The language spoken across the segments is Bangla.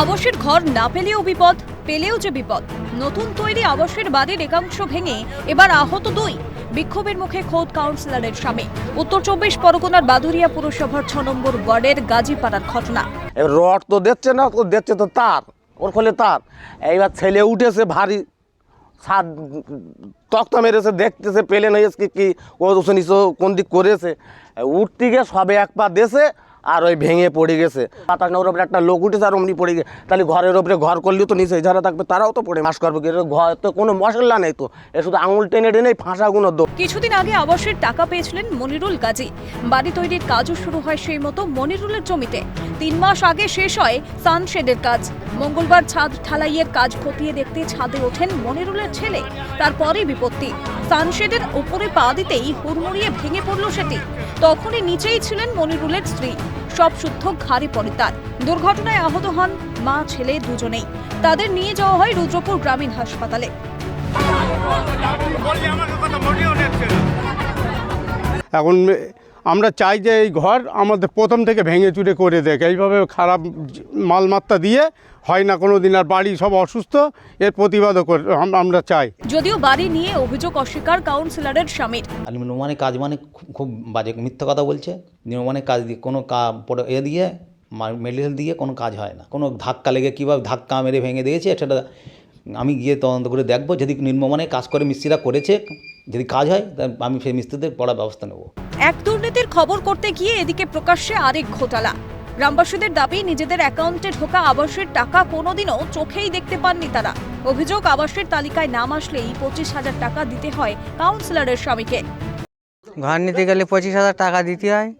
আবাসের ঘর না পেলেও বিপদ, পেলেও যে বিপদ। নতুন তৈরি আবাসের বাড়ির একাংশ ভেঙে এবার আহত দুই, বিক্ষোভের মুখে খোদ কাউন্সিলরের স্বামী। উত্তর চব্বিশ পরগনার বাদুরিয়া পুরসভার ছ নম্বর ওয়ার্ডের গাজীপাড়ার ঘটনা। রড তো দেখছে না তো দেখছে তো তার, ওর ফলে তার। এইবার ছেলে উঠেছে ভারী, ছাদ, তক্তা মেরেছে, দেখতেছে, পেলে না, এসকে কি, ও নিচে কোন দিক করেছে। উঠতে গিয়ে সবে এক পা দেছে আর ওই ভেঙে পড়ে গেছে। পাতার ওর ওপরে একটা লোক উঠেছে আর অমনি পড়ে গেছে তাহলে ঘরের ওপরে ঘর করলেও তো নিচে যারা থাকবে তারাও তো পড়ে। মাস করবে ঘর তো কোনো মশলা নেই তো। এ শুধু আঙুল টেনে টেনে ফাঁসাগুলো দো কিছুদিন আগে আবাসের টাকা পেয়েছিলেন মনিরুল গাজী। বাড়ি তৈরির কাজও শুরু হয় সেই মতো মনিরুলের জমিতে। তিন মাস আগে শেষ হয় সানশেডের কাজ। মঙ্গলবার ছাদ ঢালাইয়ের কাজ খতিয়ে দেখতে ছাদে ওঠেন মনিরুলের ছেলে। তারপরেই বিপত্তি। সানশেডের ওপরে পা দিতেই হুড়মুড়িয়ে ভেঙে পড়ল সেটি। তখনই নিচেই ছিলেন মনিরুলের স্ত্রী। সব শুদ্ধ ঘাড়ে পড়ে তার। দুর্ঘটনায় আহত হন মা ছেলে দুজনেই। তাদের নিয়ে যাওয়া হয় রুদ্রপুর গ্রামীণ হাসপাতালে। এখন আমরা চাই যে এই ঘর আমাদের প্রথম থেকে ভেঙে চুরে করে দেখ। এইভাবে খারাপ মালমাত্রা দিয়ে হয় না কোনো দিন আর বাড়ি সব অসুস্থ এর প্রতিবাদও আমরা চাই। যদিও বাড়ি নিয়ে অভিযোগ অস্বীকার কাউন্সিলরের স্বামীর। নির্মাণের কাজ মানে খুব বাজে মিথ্যা কথা বলছে। নির্মাণের কাজ দিয়ে কোনো এ দিয়ে মেটেরিয়াল দিয়ে কোনো কাজ হয় না। কোনো ধাক্কা লেগে কীভাবে ধাক্কা মেরে ভেঙে দিয়েছে সেটা আমি গিয়ে তদন্ত করে দেখব। যদি নির্মাণে কাজ করে মিস্ত্রিরা করেছে যদি কাজ হয় তা আমি সেই মিস্ত্রিদের পড়ার ব্যবস্থা নেব। এক দুর্নীতির খবর করতে গিয়ে এদিকে প্রকাশ্যে আরেক ঘোটালা। গ্রামবাসীদের দাবি, নিজেদের অ্যাকাউন্টে ঢোকা আবাসের টাকা কোনোদিনও চোখেই দেখতে পাননি তারা। অভিযোগ, আবাসের তালিকায় নাম আসলেই পঁচিশ হাজার টাকা দিতে হয় কাউন্সিলরের স্বামীকে। ঘর নিতে গেলে পঁচিশ হাজার টাকা দিতে হয়।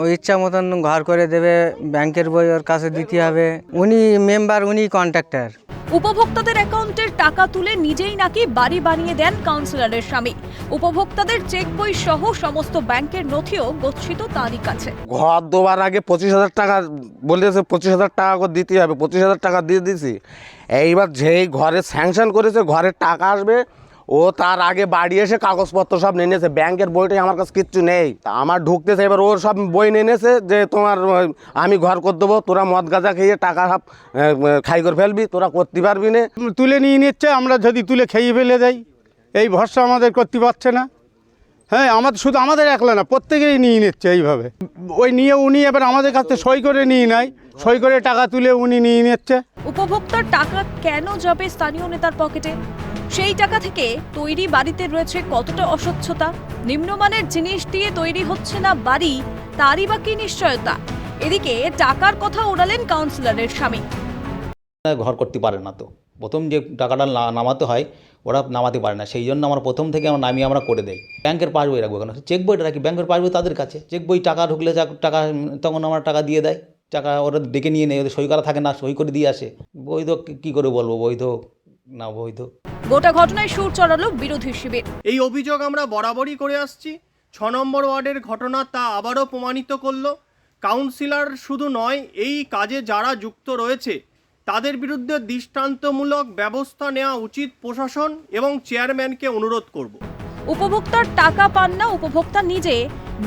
ওই ইচ্ছা মতন ঘর করে দেবে, ব্যাংকের বই ওর কাছে দিতে হবে। উনি মেম্বার উনি কন্ট্রাক্টর উপভোক্তাদের অ্যাকাউন্টের টাকা তুলে নিজেই নাকি বাড়ি বানিয়ে দেন কাউন্সিলরের স্বামী। উপভোক্তাদের চেক বই সহ সমস্ত ব্যাংকের নথিও গচ্ছিত তারই কাছে। ঘর দেওয়ার আগে পঁচিশ হাজার টাকা বলেছে পঁচিশ হাজার টাকা করে দিতে হবে, পঁচিশ হাজার টাকা দিয়ে দিছি। এইবার যেই ঘরে স্যাংশন করেছে, ঘরে টাকা আসবে ও তার আগে বাড়ি এসে কাগজপত্র সব নিয়ে নিয়েছে। ব্যাংকের বইটাই আমার কাছে কিচ্ছু নেই। তা আমার ঢুকতেছে এবার ওর সব বই নিয়ে নিয়েছে যে তোমার আমি ঘর করে দেবো তোরা মদ গাঁজা খেয়ে টাকা সব খাই করে ফেলবি তোরা করতে পারবি না। তুলে নিয়ে নিচ্ছে আমরা যদি তুলে খেয়ে ফেলে যাই এই ভরসা আমাদের করতে পারছে না। হ্যাঁ আমাদের শুধু আমাদের একলা না প্রত্যেকেই নিয়ে নিচ্ছে এইভাবে। ওই নিয়ে উনি এবার আমাদের কাছে সই করে নিয়ে নেয় সই করে টাকা তুলে উনি নিয়ে নিচ্ছে। উপভোক্তার টাকা কেন যাবে স্থানীয় নেতার পকেটে? সেই টাকা থেকে তৈরি বাড়িতে রয়েছে কতটা অস্বচ্ছতা? নিম্নমানের জিনিস দিয়ে তৈরি হচ্ছে না বাড়ি, তারই বা কি নিশ্চয়তা? এদিকে টাকার কথা ওড়ালেন কাউন্সিলরের স্বামী। ঘর করতে পারে না তো। প্রথম যে টাকাটা নামাতে হয়, ওরা নামাতে পারে না। সেই জন্য আমরা প্রথম থেকে আমরা নামিয়ে আমরা করে দেই। ব্যাংকের পাসবই রাখব কেন চেক বইটা রাখি। ব্যাংকের পাসবই তাদের কাছে। চেক বই টাকা ঢুকলে টাকা, তখন আমরা টাকা দিয়ে দেয় টাকা ওরা ডেকে নিয়ে নেয়। ওদের সই করা থাকে না, সই করে দিয়ে আসে। বৈধ কি করে বলব? বৈধ না বৈধ। গোটা ঘটনায় সুর চড়ালো বিরোধী শিবির। এই অভিযোগ আমরা বরাবরই করে আসছি। ছ নম্বর ওয়ার্ডের ঘটনা তা আবারও প্রমাণিত করল। কাউন্সিলর শুধু নয় এই কাজে যারা যুক্ত রয়েছে তাদের বিরুদ্ধে দৃষ্টান্তমূলক ব্যবস্থা নেওয়া উচিত প্রশাসন এবং চেয়ারম্যানকে অনুরোধ করব। উপভোক্তার টাকা পান না উপভোক্তা নিজে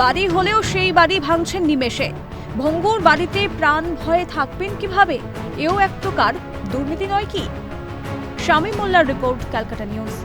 বাড়ি হলেও সেই বাড়ি ভাঙছেন নিমেষে। ভঙ্গুর বাড়িতে প্রাণ ভয়ে থাকবেন কীভাবে? এও এক প্রকার দুর্নীতি নয় কি? স্বামী মোল্লার রিপোর্ট ক্যালকাটা নিউজ।